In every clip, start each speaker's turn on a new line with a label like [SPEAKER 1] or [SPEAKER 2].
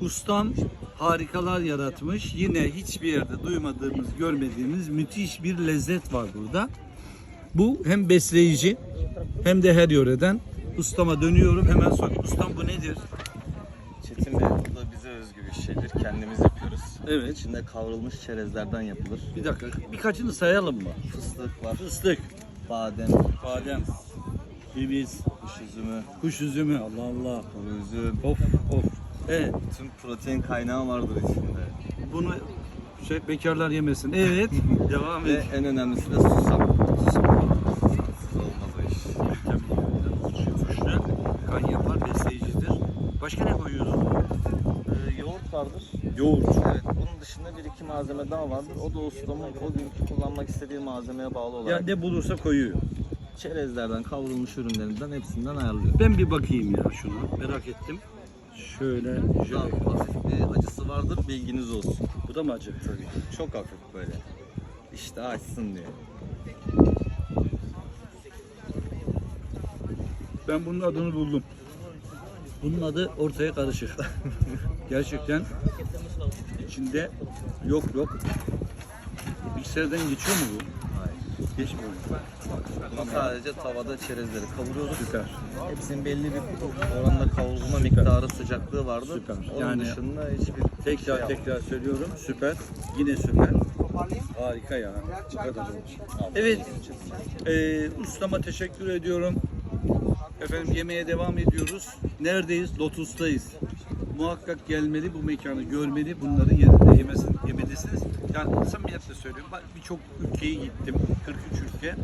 [SPEAKER 1] Ustam harikalar yaratmış. Yine hiçbir yerde duymadığımız, görmediğimiz müthiş bir lezzet var burada. Bu hem besleyici hem de her yöreden. Ustama dönüyorum hemen sorayım. Ustam bu nedir?
[SPEAKER 2] Çetin Bey bu da bize özgü bir şeydir. Kendimiz yapıyoruz.
[SPEAKER 1] Evet.
[SPEAKER 2] İçinde kavrulmuş çerezlerden yapılır.
[SPEAKER 1] Bir dakika birkaçını sayalım mı?
[SPEAKER 2] Fıstık var,
[SPEAKER 1] Fıstık,
[SPEAKER 2] badem,
[SPEAKER 1] badem, ceviz,
[SPEAKER 2] kuş üzümü,
[SPEAKER 1] kuş üzümü. Allah Allah.
[SPEAKER 2] kuru üzüm.
[SPEAKER 1] Of of. Evet.
[SPEAKER 2] Tüm protein kaynağı vardır içinde.
[SPEAKER 1] Bunu şey bekarlar yemesin. Evet. Devam
[SPEAKER 2] Ve
[SPEAKER 1] et.
[SPEAKER 2] en önemlisi de susam. Susam olmaz o iş.
[SPEAKER 1] Güçlü, kan yapar, besleyicidir. Başka ne koyuyoruz?
[SPEAKER 2] Ee, yoğurt vardır.
[SPEAKER 1] Yoğurt.
[SPEAKER 2] Evet, bunun dışında bir iki malzeme daha vardır. O da ustamın o günkü kullanmak istediği malzemeye bağlı olarak
[SPEAKER 1] ne bulursa koyuyor.
[SPEAKER 2] çerezlerden, kavrulmuş ürünlerinden hepsinden ayarlıyor.
[SPEAKER 1] Ben bir bakayım ya şunu. Merak ettim. Şöyle, şöyle.
[SPEAKER 2] hafif bir acısı vardır, bilginiz olsun.
[SPEAKER 1] Bu da mı acı?
[SPEAKER 2] Tabii. Çok hafif böyle. İşte açsın diye.
[SPEAKER 1] Ben bunun adını buldum. Bunun adı ortaya karışık. Gerçekten içinde yok yok. Mikserden geçiyor mu bu?
[SPEAKER 2] Hayır.
[SPEAKER 1] Geçmiyor.
[SPEAKER 2] Ama sadece tavada çerezleri kavuruyoruz.
[SPEAKER 1] Süper.
[SPEAKER 2] Hepsinin belli bir oranda kavrulma miktarı sıcaklığı vardır.
[SPEAKER 1] Süper.
[SPEAKER 2] Onun
[SPEAKER 1] Yani
[SPEAKER 2] dışında hiçbir
[SPEAKER 1] Tekrar
[SPEAKER 2] şey
[SPEAKER 1] tekrar söylüyorum. Süper. Yine süper. Harika ya. Evet. Ee, ustama teşekkür ediyorum. Efendim yemeğe devam ediyoruz. Neredeyiz? Lotus'tayız. Muhakkak gelmeli bu mekanı görmeli. Bunları yerinde yemesin, yemelisiniz. Yani samimiyetle söylüyorum. Birçok ülkeye gittim. 43 ülke.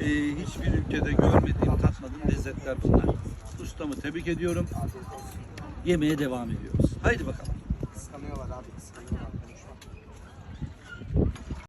[SPEAKER 1] Ee, hiçbir ülkede görmediğim, tatmadığım lezzetler bunlar. Ustamı tebrik ediyorum. Yemeğe devam ediyoruz. Haydi bakalım.